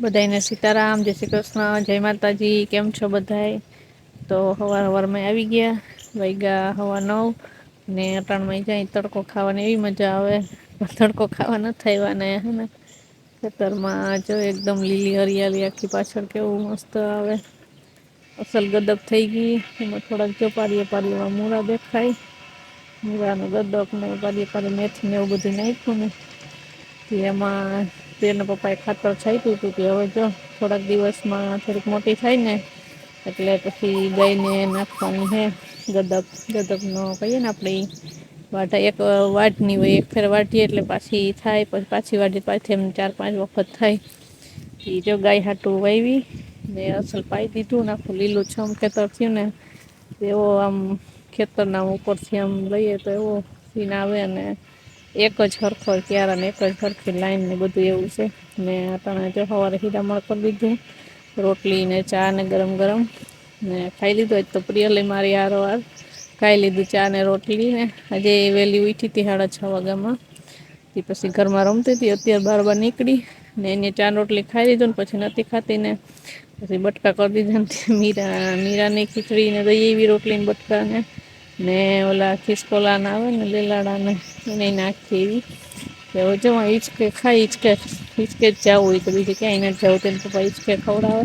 બધાને સીતારામ, જય શ્રી કૃષ્ણ, જય માતાજી, કેમ છો બધાય? તો હવાર હવારમાં આવી ગયા વૈગા હવા નવ ને અટાણમાં જાય તડકો ખાવાની એવી મજા આવે. તડકો ખાવા ન હે હેને ખેતરમાં જો એકદમ લીલી હરિયાળી આખી પાછળ કેવું મસ્ત આવે. અસલ ગદક થઈ ગઈ, એમાં થોડાક જોપારીએ પાડીમાં મૂળા દેખાય. મૂળાનો ગદક ને પાડીએ પાડી મેથી ને એવું બધું નાખ્યું ને એમાં તેના પપ્પા પપ્પાએ ખાતર છાયટ્યું હતું કે હવે જો થોડાક દિવસમાં થોડીક મોટી થાય ને, એટલે પછી ગાયને નાખવાની છે ગદક. ગદકનો કહીએ ને આપણે વાટા એક વાટની હોય, એક ફેર વાટીએ એટલે પાછી થાય, પછી પાછી વાટી પાછી એમ ચાર પાંચ વખત થાય. એ જો ગાય હાટું વાવી ને અસલ પાઈ દીધું ને આખું લીલું છમ ખેતર થયું ને, એવો આમ ખેતરના ઉપરથી આમ લઈએ તો એવો સીન આવે અને એક જ હરખો ક્યારા ને એક જ હરખી લાઈન ને બધું એવું છે. ને આપણે જો સવારે હીરામણ કરી દીધું રોટલી ને ચા ને ગરમ ગરમ. ને ખાઈ લીધું, આજ તો પ્રિય લઈ મારી હારો વાર ખાઈ લીધું ચા ને રોટલી ને. આજે વહેલી ઉઠી હતી સાડા છ વાગ્યામાં. તે પછી ઘરમાં રમતી હતી, અત્યારે બાર બાર નીકળી. ને એને ચા રોટલી ખાઈ લીધું ને પછી નથી ખાતી ને પછી બટકા કરી દીધા મીરા, મીરાની ખીચડી ને દઈ એવી રોટલી ને બટકા ને. ને ઓલા ખિસકોલાના આવે ને લીલાડાને એને નાખી એવી. હવે જો ઈચકે, ખાઈ ઈચકે ઈચકે જ જવું હોય તો બીજે ક્યાંય નથી જવું તેને પપ્પા હિચકે ખવડાવે.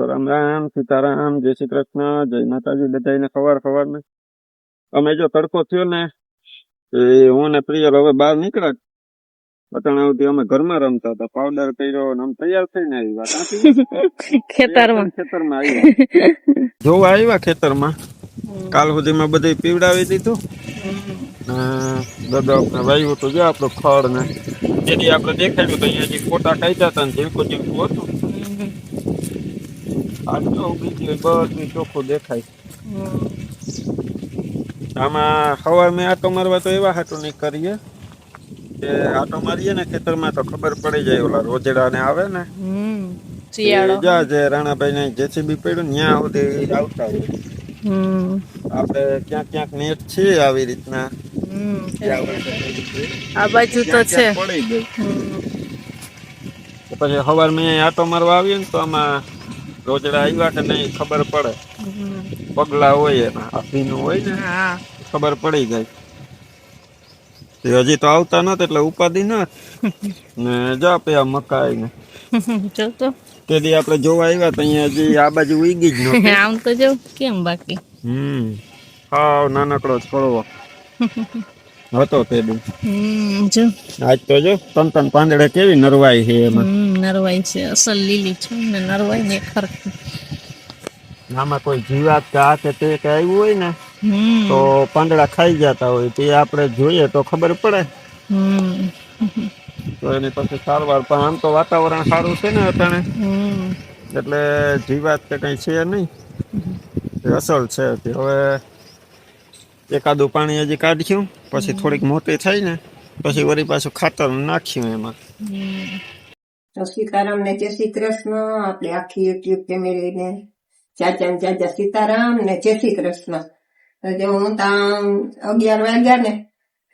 તો રામ રામ સીતારામ જય શ્રી કૃષ્ણ જય માતાજી બધાને સવાર ને અમે જો તડકો થયો ને એ હું ને પ્રિયલ હવે બહાર નીકળ્યા. સુધી અમે ઘરમાં રમતા હતા પાવડર કર્યો ને આમ તૈયાર થઈને આવ્યા ક્યાંથી? ખેતરમાં. ખેતરમાં આવ્યા જોવા આવ્યા ખેતરમાં. કાલ સુધીમાં બધું પીવડાવી દીધું. ગદક ને વાયુ તો જો આપણું ખડ ને. તેથી આપણે દેખાડ્યું તો અહીંયા જે ફોટા કાઢ્યા હતા ને ઝીણકું જીવકું હતું. તો ઉગી ગયું બધું ચોખ્ખું દેખાય. આમાં સવાર મેં આટો મારવા તો એવા હાટો નહીં કરીએ. કે આટો મારીએ ને ખેતરમાં તો ખબર પડી જાય ઓલા રોજડા ને આવે ને. એ જા રાણાભાઈ ને જેસીબી પડ્યું ને ત્યાં સુધી આવતા હોય. આપડે આપણે ક્યાંક ક્યાંક નેટ છે આવી રીતના. આ બાજુ તો છે. પડી ગઈ પછી સવાર મેં આટો મારવા આવીએ ને તો આમાં રોજડા આવ્યા કે નહીં ખબર પડે. પગલા હોય એના આ હોય ને ખબર પડી જાય. હજી તો આવતા નથી એટલે ઉપાધિ ન ને જા પે આ મકાઈ ને તેથી આપણે જોવા આવ્યા તો અહીંયા હજી આ બાજુ ઉગી જ નહોતી. આમ તો જો કેમ બાકી? હમ. હાવ નાનકડો જ ફળવો હતો તે દી હમ જો. આજ તો જો તન તન પાંદડે કેવી નરવાઈ છે એમાં. નરવાઈ છે અસલ લીલી છે ને નરવાઈ ને ખરખી આમાં કોઈ જીવાત કે આ કે તે કે આવ્યું હોય ને તો પાંદડા ખાઈ જતા હોય તે આપણે જોઈએ તો ખબર પડે. હમ. તો એની પછી સારવાર પણ આમ તો વાતાવરણ સારું છે ને અટાણે એટલે જીવાત કે કઈ છે નહીં. અસલ છે. હવે એકાદું પાણી હજી કાઢ્યું. પછી થોડીક મોટી થઈ ને, પછી વળી પાછું ખાતર નાખ્યું એમાં. તો સીતારામ ને જય શ્રી કૃષ્ણ, આપણે આખી યુટ્યુબ ફેમિલી ને ચાચા ને ચાચા સીતારામ ને જય શ્રી કૃષ્ણ. એટલે હું ત્યાં અગિયાર વાગ્યા ને,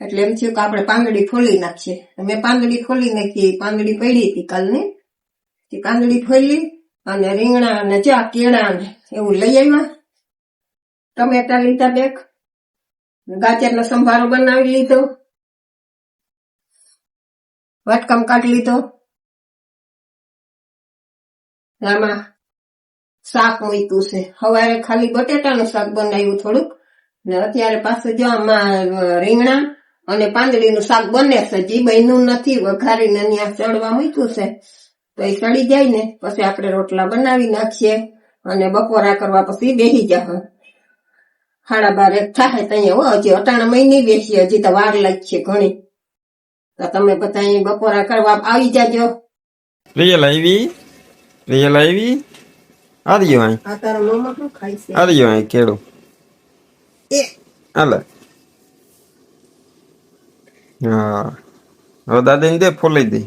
એટલે એમ થયું કે આપણે પાંદડી ખોલી નાખીએ. મેં પાંદડી ખોલી નાખી પાંદડી પડી હતી કાલની. તે પાંદડી ખોલી અને રીંગણા અને ચા કેળા ને એવું લઈ આવ્યા. ટમેટા લીધા બેગ. ગાજર સંભાર બનાવી લીધો. વટકમ કાઢી લીધો. આમાં શાક મૂક્યું છે. સવારે ખાલી બટેટાનું શાક બનાવ્યું થોડુંક. ને અત્યારે પાછું જો આમાં રીંગણા અને પાંદડીનું શાક બને છે. જી બહેનું નથી, વઘારીને ત્યાં ચડવા મૂક્યું છે. તો એ સડી જાય ને, પછી આપણે રોટલા બનાવી નાખીએ અને બપોરા કરવા પછી બેસી જાવ સાડા બાર એક થાય ત્યાં હો હજી અટાણા મહિને બેસી હજી તો વાર લાગશે ઘણી. તો તમે બધા બપોરા કરવા આવી જાજો. રિયલ આવી રિયલ આવી. આર્યો અહીં. આ તારા મોમાં શું ખાય છે? આર્યો અહીં કેળો. એ. હાલે. હા. હવે દાદાને દે ફોલાઈ દે.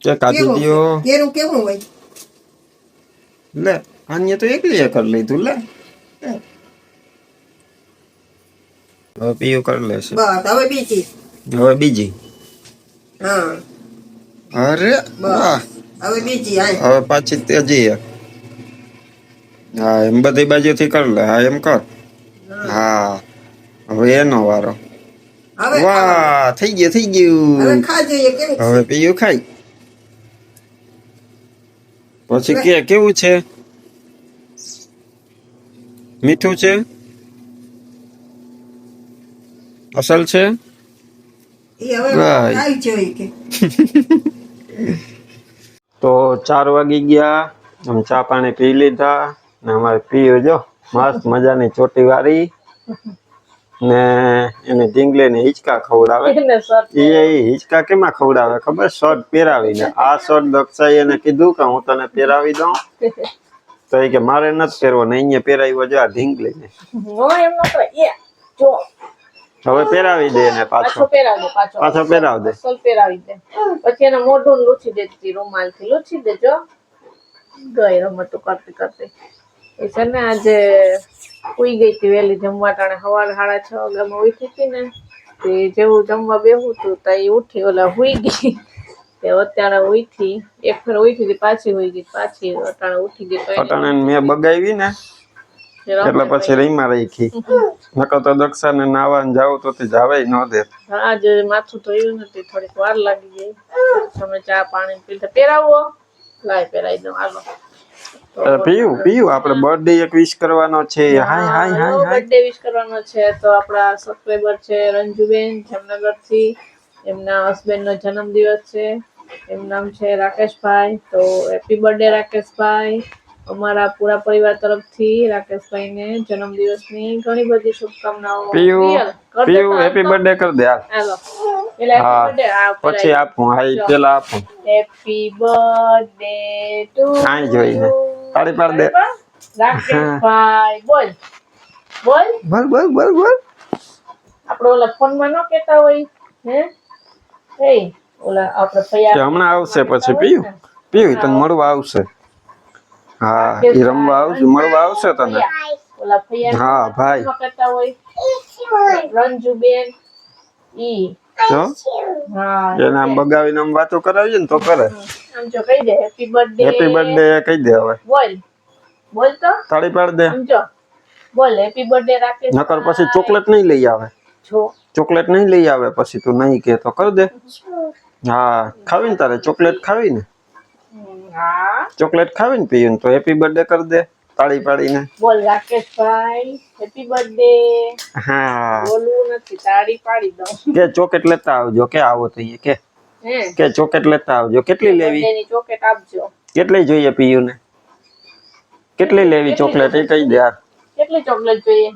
કે કાઢી કેવું? કેરું કેવું હોય? લે આને તો એકલી કરી લીધું લે. હવે પીયું કરી લેશે. બસ હવે બીજી. હવે બીજી. હા. અરે વાહ. હવે બીજી આય હવે પાછી તેજી એક. હા એમ બધી બાજુથી કર લે. હા એમ કર. હા. હવે એનો વારો. વાહ થઈ ગયું થઈ ગયું. હવે પીયું ખાઈ. પછી કે કેવું છે? મીઠું છે? અસલ છે? તો ચાર વાગી ગયા અમે ચા પાણી પી લીધા ને અમારે પીયું જો મસ્ત મજાની ચોટી વાળી ને એને ઢીંગલી ને હિંચકા ખવડાવે. એ એ હિંચકા કેમાં ખવડાવે ખબર? શર્ટ પહેરાવીને. આ શર્ટ દક્ષાએ એને કીધું કે હું તને પહેરાવી દઉં. તો એ કે મારે નથી પહેરવો ને અહીંયા પહેરાવ્યો જો આ ઢીંગલી ને એમ ન એ જો હવે પહેરાવી દે એને પાછો. પહેરાવ દે પાછો. પાછો પહેરાવ દે. અસલ પહેરાવી દે. પછી એને મોઢું લૂછી દેતી રૂમાલથી લૂછી દેજો. ગઈ રમતું કરતી કરતી. એ છે ને આજે ઉઈ ગઈ હતી વહેલી જમવા ટાણે સવારે સાડા છ વાગ્યામાં ઉઠી હતી ને તે જેવું જમવા બેહું તું તો એ ઉઠી ઓલા હુઈ ગઈ. તે અત્યારે ઉઠી એક ફેર ઉઠી હતી પાછી હુઈ ગઈ પાછી અટાણે ઉઠી ગઈ અટાણે મેં બગાવી ને એટલે પછી રહીમાં રાખી નકર તો દક્ષા ને નાવા જાવ તો તે જાવે ન દે. આજે માથું ધોયું નથી થોડીક વાર લાગી ગઈ. તમે ચા પાણી પીધા પહેરાવો. લાય પહેરાવી દઉં. હાલો. પીયું પીયું આપણે બર્થડે એક વિશ કરવાનો છે. હાય હાય હાય હાય. બર્થડે વિશ કરવાનો છે. તો આપણા સબસ્ક્રાઇબર છે રંજુબેન જામનગરથી એમના હસબન્ડ નો જન્મદિવસ છે. એમનું નામ છે રાકેશભાઈ. તો હેપી બર્થડે રાકેશભાઈ. અમારા પૂરા પરિવાર તરફથી રાકેશભાઈ ને જન્મદિવસની ઘણી બધી શુભકામનાઓ પીયું પીયું હેપી બર્થડે કર દે હાલ. હા. પછી આપું હા પેલા આપું. હેપી બર્થડે ટુ કાંઈ જોઈને. તાળી પાડ દે. રાકેશભાઈ બોલ. બોલ. બોલ બોલ બોલ બોલ. આપણે ઓલા ફોનમાં ન કહેતા હોય હે? એ ઓલા આપણે હમણાં આવશે પછી પીયું પીયું તને મળવા આવશે. હા એ રમવા આવશે મળવા આવશે તને. હા ભાઈ. રંજુબેન ઈ. જો. એને આમ બગાવીને આમ વાતો કરાવીએ ને તો કરે. આમ જો કહી દે હેપી બર્થડે હેપી બર્થડે કહી દે હવે. બોલ. બોલ તો. તાળી પાડ દે. આમ જો. બોલ હેપી બર્થડે રાકેશ નકર પછી ચોકલેટ નહીં લઈ આવે. જો. ચોકલેટ નહીં લઈ આવે પછી તું નહીં કે તો કર દે. હા ખાવી ને તારે ચોકલેટ ખાવી ને હા. ચોકલેટ ખાવી ને પીયું ને તો હેપી બર્થડે કર દે તાળી પાડીને. બોલ રાકેશભાઈ હેપી બર્થડે હા. બોલવું નથી તાળી પાડી દો કે ચોકેટ લેતા આવજો કે આવો થઈએ કે. કે ચોકેટ લેતા આવજો કેટલી લેવી? ચોકેટ આપજો. કેટલી જોઈએ પીયું ને કેટલી લેવી ચોકલેટ? એ કહી દે યાર કેટલી ચોકલેટ જોઈએ?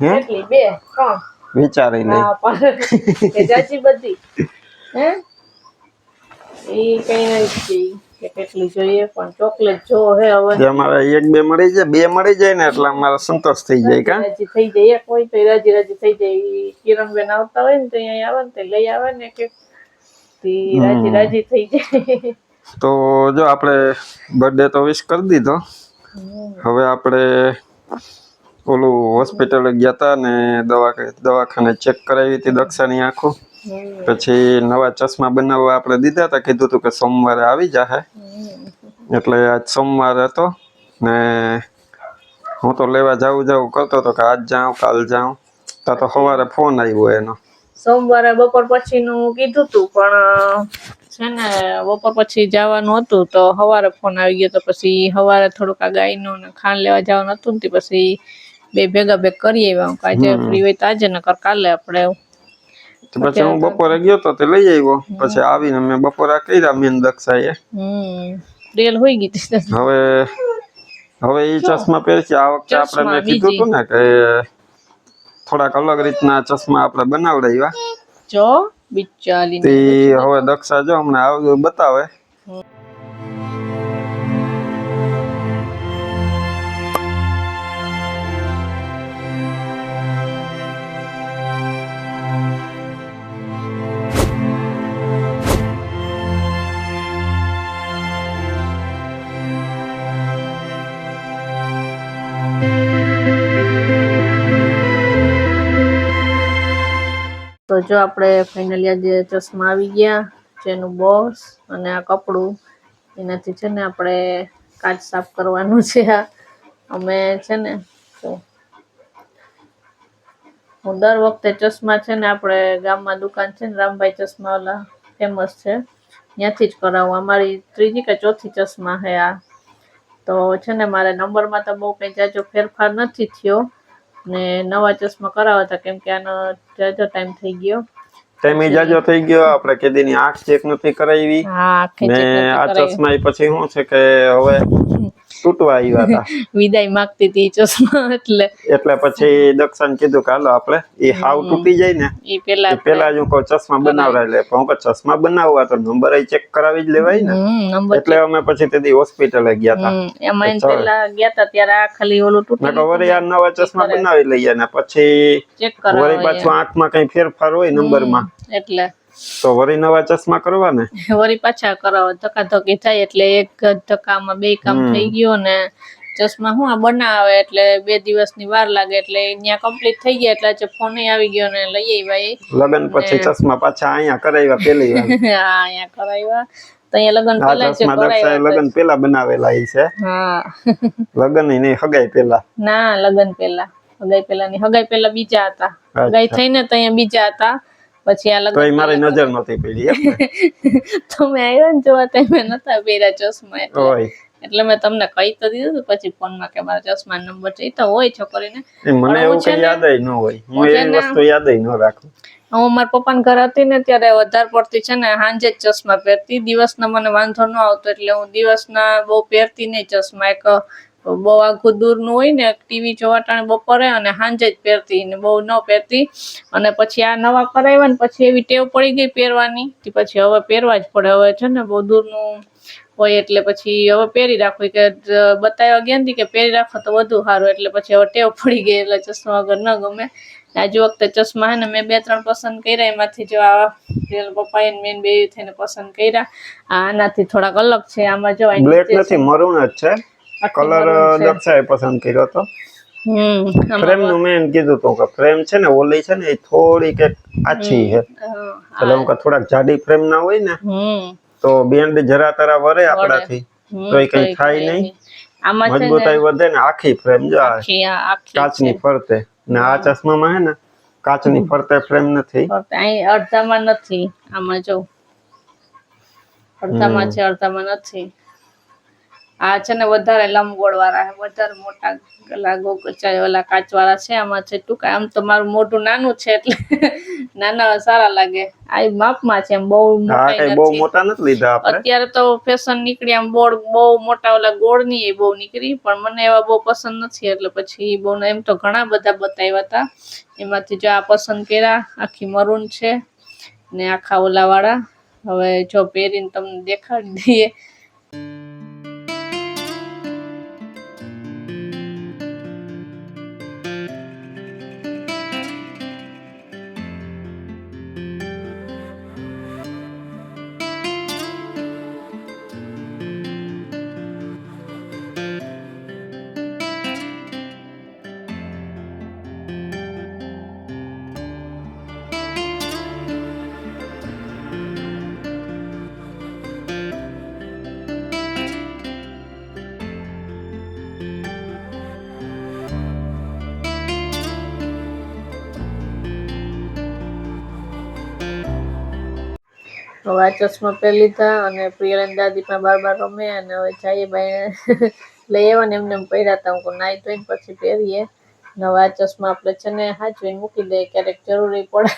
હે? કેટલી? બે ત્રણ. વિચારી લઈ હા પણ કે જાજી બધી. હે? એ કઈ નથી કે કેટલી જોઈએ પણ ચોકલેટ જો હે હવે. અમારે એક બે મળી જાય બે મળી જાય ને એટલે અમારે સંતોષ થઈ જાય કા? રાજી થઈ જાય એક હોય તો રાજી રાજી થઈ જાય. કિરણબેન આવતા હોય ને તો અહીંયા આવે ને તો લઈ આવે ને કે રાજી રાજી થઈ જાય. તો જો આપણે બર્થડે તો વિશ કરી દીધો. હવે આપણે ઓલું હોસ્પિટલે ગયા હતા ને દવા દવાખાને ચેક કરાવી હતી દક્ષાની આંખો. પછી નવા ચશ્મા બનાવવા આપણે દીધા હતા કીધું હતું કે સોમવારે આવી જાહે. એટલે આજ સોમવાર હતો ને હું તો લેવા જાઉં જાઉં કરતો હતો કે આજ જાઉં કાલ જાઉં. તા તો સવારે ફોન આવ્યો એનો. સોમવારે બપોર પછીનું કીધું તું પણ છે ને બપોર પછી જવાનું હતું તો સવારે ફોન આવી ગયો તો પછી સવારે થોડુંક આ ગાયનું ને ખાંડ લેવા જવાનું હતું ને પછી બે ભેગા ભેગ કરી આવ્યા. આજે ફ્રી હોય તો આજે નકર કાલે આપણે પછી હું બપોરે ગયો તો તે લઈ આવ્યો. પછી આવીને મેં બપોરા કર્યા મેન દક્ષાએ. રેલ હોઈ ગઈ હવે હવે એ ચશ્મા પહેરશે. આ વખતે આપણે મેં કીધું હતું ને કે થોડાક અલગ રીતના ચશ્મા આપણે બનાવડાવ્યા. જો બિચારી તે હવે દક્ષા જો હમણાં આવ્યું બતાવે. જો આપણે ફાઇનલી આજે ચશ્મા આવી ગયા, જેનું બોક્સ અને આ કપડું, એનાથી છે ને આપણે કાચ સાફ કરવાનું છે આ. અમે છે ને હું દર વખતે ચશ્મા છે ને આપણે ગામમાં દુકાન છે ને રામભાઈ ચશ્માવાલા ફેમસ છે. ત્યાંથી જ કરાવું. અમારી ત્રીજી કે ચોથી ચશ્મા છે આ. તો છે ને મારે નંબરમાં તો બહુ કંઈ જાજો ફેરફાર નથી થયો. ને નવા ચશ્મા કરાવવા હતા, કેમ કે આનો જાજો ટાઈમ થઈ ગયો. ટાઈમ જાજો થઈ ગયો. આપણે કેદીની આંખ ચેક નથી કરાવી. હા આખે ને આ ચશ્મા પછી શું છે કે હવે તૂટવા આવ્યા હતા. વિદાય માંગતી હતી ચશ્મા એટલે એટલે પછી દક્ષણ કીધું કે હાલો આપણે એ હાવ તૂટી જાય ને એ પેલા પેલા જ હું ચશ્મા બનાવડાવી એટલે હું કહું ચશ્મા બનાવવા તો નંબર ચેક કરાવી જ લેવાય ને. એટલે અમે પછી તેથી હોસ્પિટલે ગયા હતા. એમાં પેલા ગયા તા ત્યારે આ ખાલી ઓલું મેં તૂટી વળી આ નવા ચશ્મા બનાવી લઈએ ને. પછી ચેક વળી પાછું આંખમાં કઈ ફેરફાર હોય નંબરમાં એટલે તો વરી નવા ચશ્મા કરવા ને વરી પાછા કરાવો ધક્કાધક્કી થાય એટલે એક ધક્કામાં બે કામ થઈ ગયો ને ચશ્મા હું આ બનાવે એટલે બે દિવસની વાર લાગે એટલે ત્યાં કમ્પ્લીટ થઈ ગયા એટલે આજે ફોન આવી ગયો ને લઈ આવ્યા લગ્ન પછી ચશ્મા પાછા અહીંયા કરાવ્યા પેલી વાર. હા અહીંયા કરાવ્યા. તો અહીંયા લગ્ન કરાવ્યા લગ્ન પેલા બનાવેલા ઈ છે. હા. લગ્ન ય હગાઈ પેલા ના લગન પેલા હગાઈ પેલા ની હગાઈ પેલા બીજા હતા. હગાઈ થઈને તો અહીંયા બીજા હતા. પછી આ લગ્ન મારી નજર નહોતી પડી ને? તમે આવ્યા ને જોવા તમે નતા પહેર્યા ચશ્મા એટલે. એટલે મેં તમને કહી તો દીધું હતું પછી ફોનમાં કે મારા ચશ્મા નંબર છે. તો હોય છોકરીને. મને એવું કઈ યાદ ન હોય. હું એ ને- વસ્તુ યાદ ન રાખું. હું મારા પપ્પાના ઘર હતી ને ત્યારે વધારે પડતી છે ને સાંજે જ ચશ્મા પહેરતી. દિવસના મને વાંધો ન આવતો એટલે હું દિવસના બહુ પહેરતી નહીં ચશ્મા. એક બહુ આખું દૂરનું હોય ને ટીવી જોવા ટાણે બપોરે અને સાંજે જ પહેરતી ને બહુ ન પહેરતી. અને પછી આ નવા કરાવ્યા ને પછી એવી ટેવ પડી ગઈ પહેરવાની પછી હવે પહેરવા જ પડે. હવે છે ને બહુ દૂરનું હોય એટલે પછી હવે પહેરી રાખો. કે બતાવ્યા ગયા નથી કે પહેરી રાખો તો વધુ સારું. એટલે પછી હવે ટેવ પડી ગઈ એટલે ચશ્મા વગર ન ગમે. આજુ વખતે ચશ્મા ને મેં બે ત્રણ પસંદ કર્યા એમાંથી જો આ પપ્પાએ મેન બે થઈને પસંદ કર્યા. આનાથી થોડાક અલગ છે. આમાં જો બ્લેક નથી મરૂન જ છે. કલર maroon છે. દક્ષાએ પસંદ કર્યો હતો હમ આમાં ફ્રેમનું મેં એમ કીધું હતું કે ફ્રેમ છે ને ઓલી છે ને એ થોડીક એક આછી છે. હા, એટલે હું કે થોડાક જાડી ફ્રેમ ના હોય ને હમ. તો બેન્ડ જરા તરા વરે આપણાથી. હમ, તો એ કઈ તોય થાય કાંઈ નહીં. આમાં છે ને મજબૂતાઈ વધે ને આખી ફ્રેમ જો આ આખી આ આખી કાચની ફરતે. ને આ ચશ્મામાં હે ને કાચની ફરતે ફ્રેમ નથી. ફક્ત અહીં અડધામાં નથી. આમાં જો. અડધામાં છે અડધામાં નથી. આ છે ને વધારે લંબગોળ વાળા છે વધારે મોટા ગલા ગોકચાય ઓલા કાચ વાળા છે આમાં છે ટૂંકા. આમ તો મારું મોઢું નાનું છે એટલે નાના સારા લાગે. આ માપમાં છે એમ બહુ મોટા બહુ મોટા નથી લીધા અત્યારે તો ફેશન નીકળી આમ બોર્ડ બહુ મોટા ઓલા ગોળની એ બહુ નીકળી પણ મને એવા બહુ પસંદ નથી એટલે પછી બહુ એમ તો ઘણા બધા બતાવ્યા હતા. એમાંથી જો આ પસંદ કર્યા આખી મરૂન છે ને આખા ઓલા વાળા હવે જો પહેરીને તમને દેખાડી દઈએ. હવે આ ચશ્મા પહેરી લીધા અને પ્રિયલન દાદી પણ બાર બાર રમે અને હવે જઈએ ભાઈ લઈ આવ્યા ને એમને એમ પહેર્યા હતા. હું નાઈ ધોઈને પછી પહેરીએ. નવા ચશ્મા આપણે છે ને હાચવીને મૂકી દે ક્યારેક જરૂરી પડે.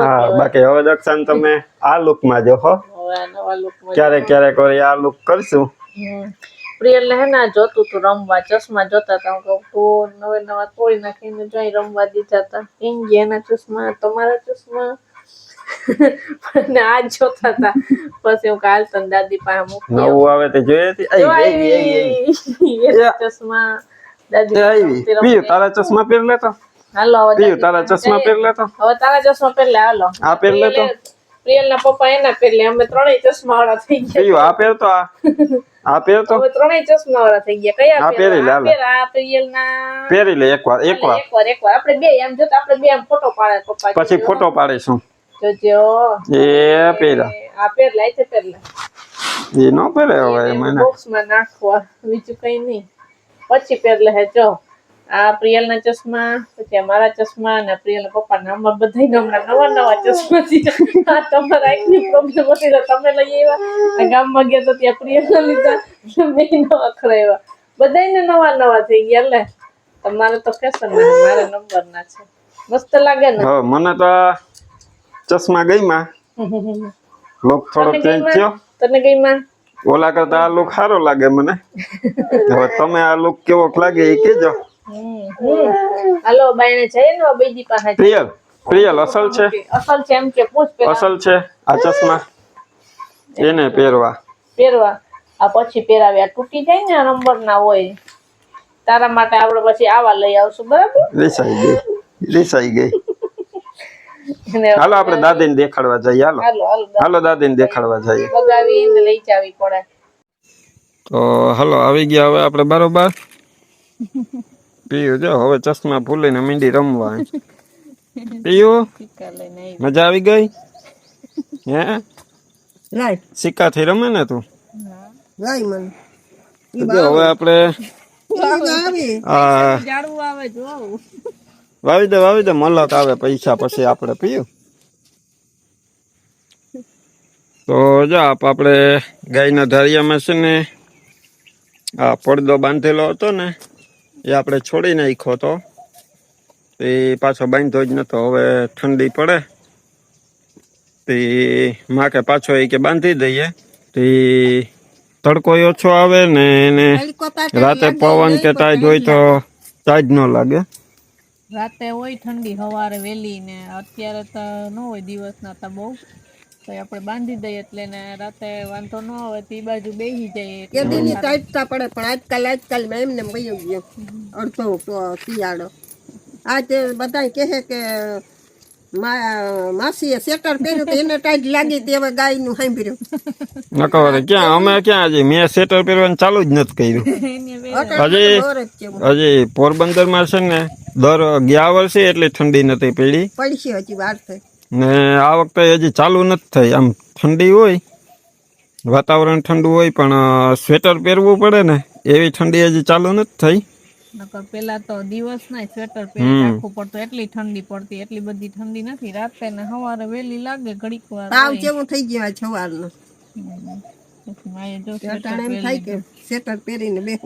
હા બાકી હવે દક્ષાન તમે આ લુકમાં જો હો. ક્યારેક ક્યારેક વળી આ લુક કરશું. પ્રિયલ હે ને જોતું તું રમવા ચશ્મા જોતા હતા હું તું નવે નવા તોડી નાખીને જોઈ રમવા દીધા હતા એના ચશ્મા તમારા ચશ્મા. અને આ જોતા હતા. પછી હું કાલ દાદી પાસે મૂકી. નવું આવે. તે જોઈએ હતી? ચશ્મા દાદી આવી. પીયું. તારા ચશ્મા પહેરી લેતો હાલો પીયું તારા ચશ્મા. પહેરી લેતો હવે તારા ચશ્મા પહેરલે હાલો. આ પહેરી લેતો પ્રિયલ ના પપ્પા એના પહેરલે અમે ત્રણેય ચશ્મા વાળા થઈ ગયા. પીયું આ પહેરતો આ. આ પહેરતો હવે ત્રણેય ચશ્મા વાળા થઈ ગયા. કયા પહેરી? લે, હાલો. આ પ્રિયલ ના પહેરી લે એકવાર એકવાર. એકવાર એકવાર. આપણે બે એમ જોતા આપણે બે એમ ફોટો પાડે પપ્પા પછી ફોટો પાડીશું. જોજો એ પેલા આ પહેરલા છે પહેરલા એ નો પહેરે હવે મને. બોક્સમાં નાખવા બીજું કઈ નહીં. પછી પેરલે હે જો. આ પ્રિયલના ચશ્મા પછી અમારા મારા ચશ્મા અને પ્રિયલના પપ્પાના અમારા બધાય હમણાં નવા નવા ચશ્મા છે. આ તમારા આંખની પ્રોબ્લેમ હતી તો તમે લઈ આવ્યા. આ ગામમાં ગયા તો ત્યાં પ્રિયલના લીધા. મેં નવા ખરાવ્યા બધાયને નવા નવા થઈ ગયા લે. તમારે તો ના મારા નંબર ના છે. મસ્ત લાગે ને? મને તો ચશ્મા ગઈમાં લોક થોડો ચેન્જ? થયો? તને ગઈ માં ઓલા કરતા આ લુક સારો લાગે મને. હવે તમે આ લુક કેવો લાગે એ કેજો. હાલો બાયણે જઈએ ને બીજી પાસે પ્રિયલ પ્રિયલ અસલ છે? અસલ છે એમ કે પૂછ પેલા. અસલ છે? આ ચશ્મા? એને પહેરવા. પહેરવા. આ પછી પહેરાવે. આ તૂટી જાય ને નંબર ના હોય. તારા માટે આપણે પછી આવા લઈ આવશું બરાબર? રિસાઈ ગઈ. રીસાઈ ગઈ. હાલો આપણે દાદીને દેખાડવા જઈએ હાલો. હાલો દાદી. ને દેખાડવા જઈએ. લઈ જાવી પડે તો હાલો આવી ગયા હવે આપણે બરોબર. પીયું જો હવે ચશ્મા ભૂલીને મીંડી રમવા. પીયું? સિક્કા લઈને આવી. મજા આવી ગઈ? હે? સિક્કા થી રમે ને તું? હવે આપણે આવી. વાવી દે વાવી દે મલક આવે પૈસા પછી આપણે પીયું. તો જો આપ આપણે ગાયના ધારિયામાં છે ને આ પડદો બાંધેલો હતો ને એ આપણે છોડી નાખ્યો હતો. એ પાછો બાંધો જ નતો હવે ઠંડી પડે. તે માં કે પાછો એ કે બાંધી દઈએ. તે તડકો ઓછો આવે ને એને રાતે પવન કે ટાઈટ હોય તો ટાઈટ ન લાગે. રાતે હોય ઠંડી સવારે વહેલી ને અત્યારે તો ન હોય દિવસના તો બહુ. તો આપણે બાંધી દઈએ એટલે ને રાતે વાંધો ન આવે તો બાજુ બેસી જાય કેદીની કાઢતા પડે પણ આજકાલ આજકાલ મેં એમને એમ ગયો અડધો શિયાળો. આજે બધા કહે કે માસીએ સેટર પહેર્યું તો એને ટાઈટ લાગી તે હવે ગાયનું સાંભળ્યું. નકર ક્યાં અમે ક્યાં હજી? મેં સેટર પહેરવાનું ચાલુ જ નથી કર્યું. હજી- પોરબંદરમાં હજી પોરબંદરમાં છે ને દર ગયા વર્ષે એટલી ઠંડી નથી પડી પડશે હજી વાર થઈ ને આ વખતે હજી ચાલુ નથી થઈ આમ ઠંડી હોય વાતાવરણ ઠંડુ હોય પણ સ્વેટર પહેરવું પડે ને એવી ઠંડી હજી ચાલુ નથી થઈ નકર પેલા તો દિવસ ના સ્વેટર. પહેરી રાખવું પડતું એટલી ઠંડી પડતી એટલી બધી ઠંડી નથી રાતે ને સવારે વહેલી લાગે ઘડીક વાર તાવ. જેવું થઈ ગયો આ સવારનું હમ. માએ જો સ્વેટર પહેરીને.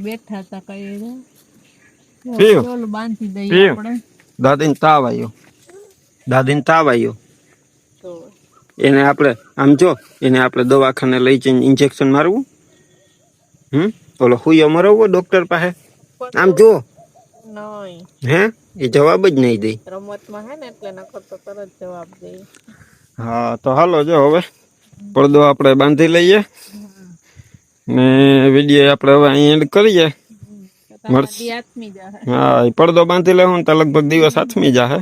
બેઠા હતા કઈ ઓલું બાંધી દઈએ આપણે. દાદીને તાવ આવ્યો દાદીને તાવ આવ્યો એને આપણે આમ જો એને આપણે દવાખાને લઈ જઈને ઇન્જેક્શન મારવું. હમ? ઓલો હુયો મરાવવો ડોક્ટર પાસે? આમ જો. હે? એ જવાબ જ નહીં દે. રમતમાં હે ને એટલે નકર તો તરત જવાબ દે. હા તો હાલો જો હવે. પડદો આપણે બાંધી લઈએ. ને વીડિયો આપણે હવે અહીં એન્ડ કરીએ. હા પડદો બાંધી લેવું તો લગભગ દિવસ હાથમી જાહે.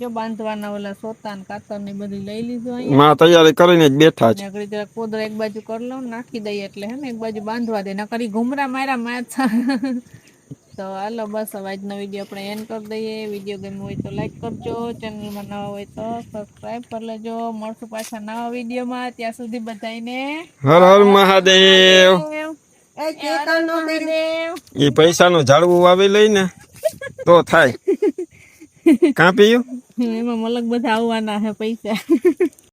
જો બાંધવાના ઓલા સોતાન કાતર ને બધી લઈ લીધું માં તૈયારી કરીને જ બેઠા છે. જરાક એક બાજુ કરી લઉં નાખી દઈએ એટલે હે ને એક બાજુ બાંધવા દે નકરી ઘુમરા માર્યા માથા. તો હાલો બસ હવે આજનો વીડિયો આપણે એન્ડ કરી દઈએ. વીડિયો ગમ્યો હોય તો લાઈક કરજો ચેનલમાં નવા હોય તો સબસ્ક્રાઈબ કરી લેજો. મળશું પાછા નવા વિડીયોમાં. ત્યાં સુધી બધાને હર હર મહાદેવ. એ પૈસા નું પૈસાનું ઝાડવું વાવી લઈને તો થાય. કાપી એમાં મલક બધા આવવાના હે પૈસા.